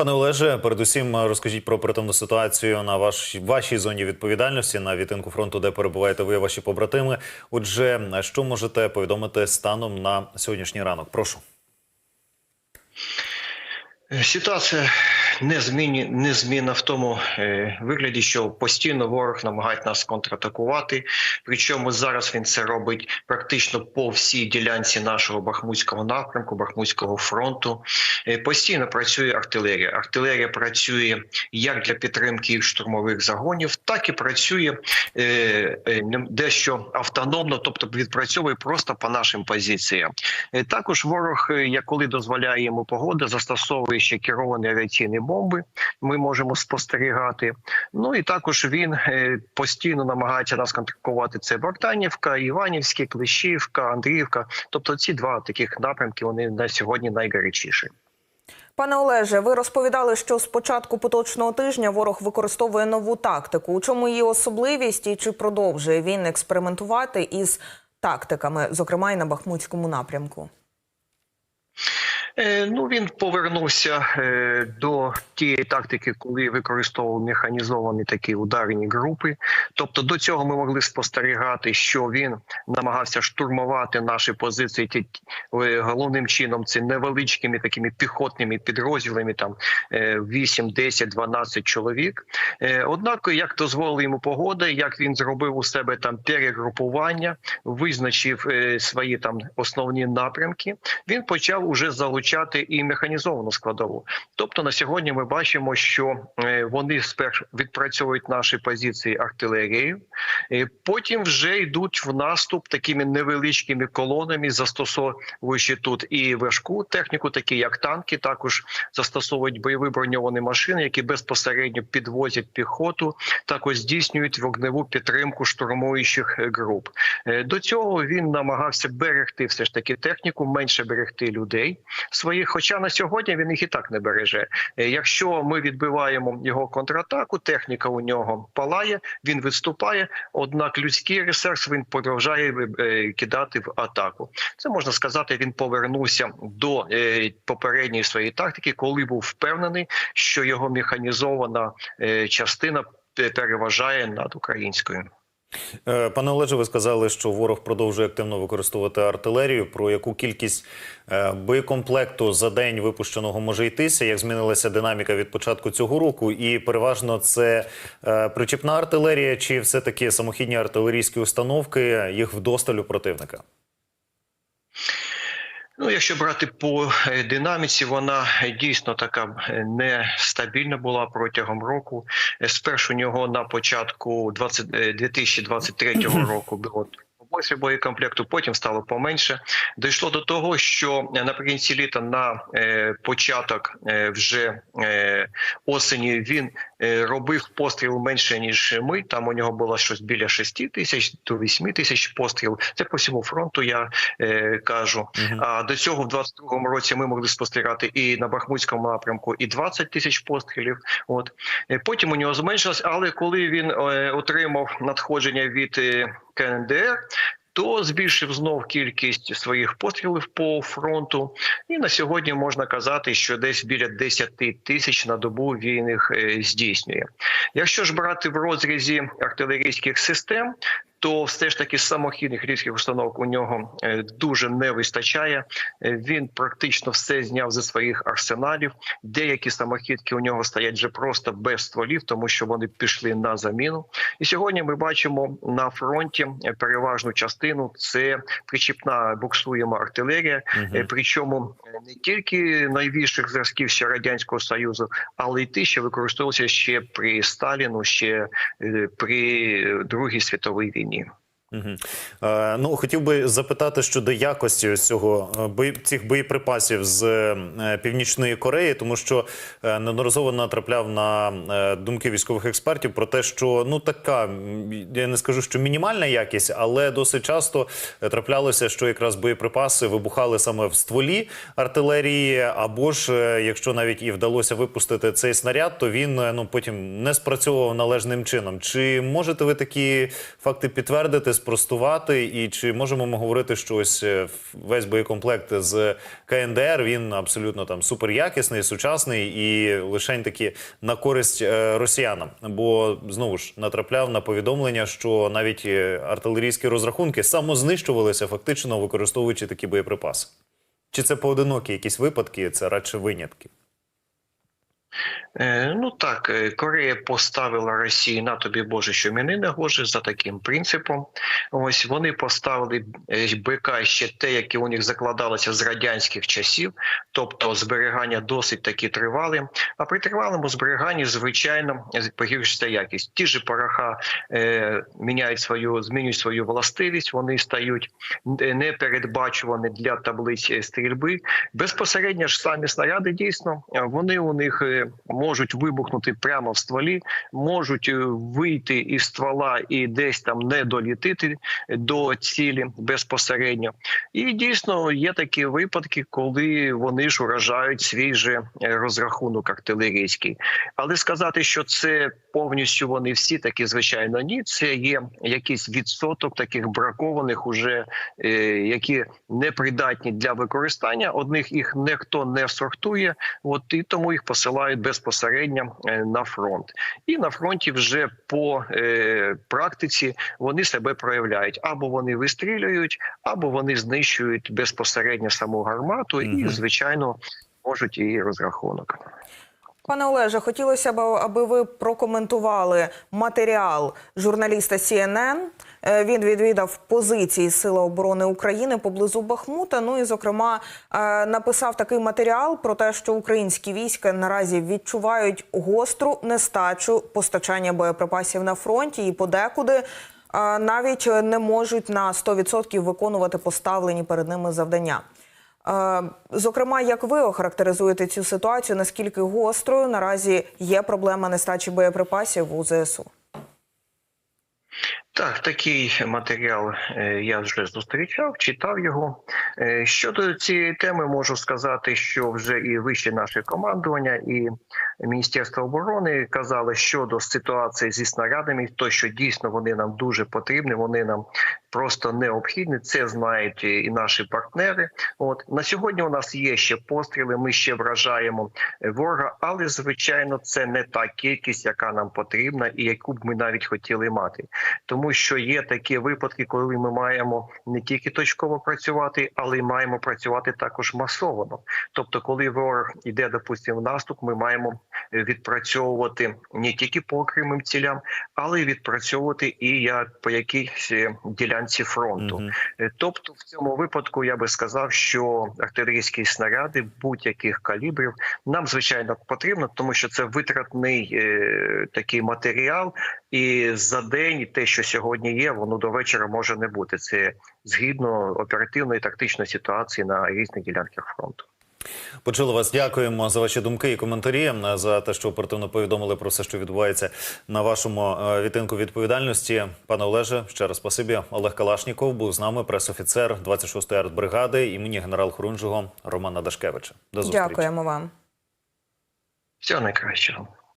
Пане Олеже, передусім розкажіть про притомну ситуацію на ваш, вашій зоні відповідальності на відтинку фронту, де перебуваєте ви ваші побратими. Отже, що можете повідомити станом на сьогоднішній ранок? Прошу. Ситуація незмінні, незмінна в тому е, вигляді, що постійно ворог намагається нас контратакувати. Причому зараз він це робить практично по всій ділянці нашого Бахмутського напрямку, Бахмутського фронту. Е, постійно працює артилерія. Артилерія працює як для підтримки їх штурмових загонів, так і працює е, дещо автономно, тобто відпрацьовує просто по нашим позиціям. Також ворог, як коли дозволяє йому погода, застосовує ще керовані авіаційні бомби. Ми можемо спостерігати. Ну і також він е, постійно намагається нас контролювати. Це Богданівка, Іванівське, Клещівка, Андріївка. Тобто ці два таких напрямки вони на сьогодні найгарячіші. Пане Олеже, ви розповідали, що з початку поточного тижня ворог використовує нову тактику. У чому її особливість і чи продовжує він експериментувати із тактиками, зокрема і на Бахмутському напрямку? Е, Ну він повернувся е, до тієї тактики, коли використовував механізовані такі ударні групи. Тобто до цього ми могли спостерігати, що він намагався штурмувати наші позиції. Е, головним чином це невеличкими такими піхотними підрозділами, там е, 8, 10, 12 чоловік. Однак, як дозволила йому погода, як він зробив у себе там перегрупування, визначив свої там основні напрямки, він почав уже залучати і механізовану складову. Тобто на сьогодні ми бачимо, що е, вони спершу відпрацьовують наші позиції артилерією, е, потім вже йдуть в наступ такими невеличкими колонами, застосовуючи тут і важку техніку, такі як танки, також застосовують бойові броньовані машини, які безпосередньо підвозять піхоту, також здійснюють вогневу підтримку штурмуючих груп. Е, До цього він намагався берегти все ж таки техніку, менше берегти людей своїх. Хоча на сьогодні він їх і так не береже. Е, Якщо ми відбиваємо його контратаку, техніка у нього палає, він відступає. Однак людський ресурс він продовжує е, кидати в атаку. Це можна сказати, він повернувся до е, попередньої своєї тактики, коли був впевнений, що його механізована частина переважає над українською. Е, Пане Олеже, ви сказали, що ворог продовжує активно використовувати артилерію. Про яку кількість е, боєкомплекту за день випущеного може йтися? Як змінилася динаміка від початку цього року? І переважно це е, причіпна артилерія, чи все таки самохідні артилерійські установки їх вдосталь у противника? Ну, якщо брати по е, динаміці, вона е, дійсно така е, нестабільна була протягом року. Спершу у нього на початку 20, е, 2023 року було більше боєкомплекту, потім стало поменше. Дійшло до того, що наприкінці літа на е, початок е, вже е, осені він робив постріл менше ніж ми. Там у нього було щось біля 6 тисяч до 8 тисяч пострілів. Це по всьому фронту. Я кажу. Мгм. А до цього в 22-му році ми могли спостерігати і на Бахмутському напрямку, і 20 тисяч пострілів. От потім у нього зменшилось, але коли він отримав надходження від КНДР. То збільшив знов кількість своїх пострілів по фронту, і на сьогодні можна казати, що десь біля 10 тисяч на добу він їх е, здійснює. Якщо ж брати в розрізі артилерійських систем, то все ж таки самохідних різких установок у нього е, дуже не вистачає. Е, Він практично все зняв зі своїх арсеналів. Деякі самохідки у нього стоять вже просто без стволів, тому що вони пішли на заміну. І сьогодні ми бачимо на фронті е, переважну частину це причіпна буксуєма артилерія. Е, Причому не тільки найвищих зразків ще радянського союзу, але й ті, що використовувалися ще при Сталіну, ще при Другій світовій війні. you. Е, ну, хотів би запитати щодо якості ось цього е, бої, цих боєприпасів з е, Північної Кореї, тому що неодноразово натрапляв на думки військових експертів про те, що ну така я не скажу, що мінімальна якість, але досить часто траплялося, що якраз боєприпаси вибухали саме в стволі артилерії, або ж якщо навіть і вдалося випустити цей снаряд, то він ну потім не спрацьовував належним чином. Чи можете ви такі факти підтвердити спростувати? І чи можемо ми говорити, що ось е, весь боєкомплект з КНДР він абсолютно там суперякісний, сучасний і лишень таки на користь е, росіянам? Бо знову ж натрапляв на повідомлення, що навіть е, артилерійські розрахунки самознищувалися, фактично використовуючи такі боєприпаси. Чи це поодинокі якісь випадки, це радше винятки? Е, Ну так, е, Корея поставила Росії на тобі Боже, що мені не гоже за таким принципом. Ось вони поставили е, БК ще те, яке у них закладалося з радянських часів, тобто зберігання досить таки тривале. А при тривалому зберіганні, звичайно, погіршиться якість. Ті ж пороха е, міняють свою, змінюють свою властивість. Вони стають непередбачувані для таблиць стрільби. Безпосередньо ж самі снаряди дійсно вони у них е, можуть вибухнути прямо в стволі, можуть е, вийти із ствола і десь там не долітити до цілі безпосередньо. І дійсно є такі випадки, коли вони ж уражають свій же е, розрахунок артилерійський. Але сказати, що це повністю вони всі такі, звичайно, ні. Це є якийсь відсоток таких бракованих, уже е, які непридатні для використання. Одних їх ніхто не сортує, от і тому їх посилають безпосередньо е, на фронт. І на фронті вже по е, практиці вони себе проявляють або вони вистрілюють, або вони знищують безпосередньо саму гармату, і звичайно можуть її розрахунок. Пане Олеже, хотілося б, аби ви прокоментували матеріал журналіста CNN. Е, Він відвідав позиції Сили оборони України поблизу Бахмута. Ну і, зокрема, е, написав такий матеріал про те, що українські війська наразі відчувають гостру нестачу постачання боєприпасів на фронті і подекуди. е, Навіть не можуть на 100% виконувати поставлені перед ними завдання. Зокрема, як ви охарактеризуєте цю ситуацію? Наскільки гострою наразі є проблема нестачі боєприпасів у ЗСУ? Так, такий матеріал е, я вже зустрічав, читав його. Е, Щодо цієї теми, можу сказати, що вже і вище наше командування, і Міністерство оборони казали щодо ситуації зі снарядами, то що дійсно вони нам дуже потрібні, вони нам просто необхідні. Це знають і наші партнери. От на сьогодні у нас є ще постріли. Ми ще вражаємо е, ворога, але звичайно, це не та кількість, яка нам потрібна, і яку б ми навіть хотіли мати тому що є такі випадки, коли ми маємо не тільки точково працювати, але й маємо працювати також масово. Тобто, коли ворог іде, допустимо, в наступ, ми маємо відпрацьовувати не тільки по окремим цілям, але й відпрацьовувати і як по якійсь е, ділянці фронту. Мгм. Е, Тобто, в цьому випадку я би сказав, що артилерійські снаряди будь-яких калібрів нам звичайно потрібно, тому що це витратний е, такий матеріал, і за день те, що сьогодні є, воно до вечора може не бути. Це згідно оперативної тактичної ситуації на різних ділянках фронту. Почули вас. Дякуємо за ваші думки і коментарі за те, що оперативно повідомили про все, що відбувається на вашому е, відтинку відповідальності. Пане Олеже, ще раз спасибі. Олег Калашніков був з нами, пресофіцер 26-ї артбригади імені генерал Хорунжого Романа Дашкевича. До зустрічі. Дякуємо вам. Всього найкращого.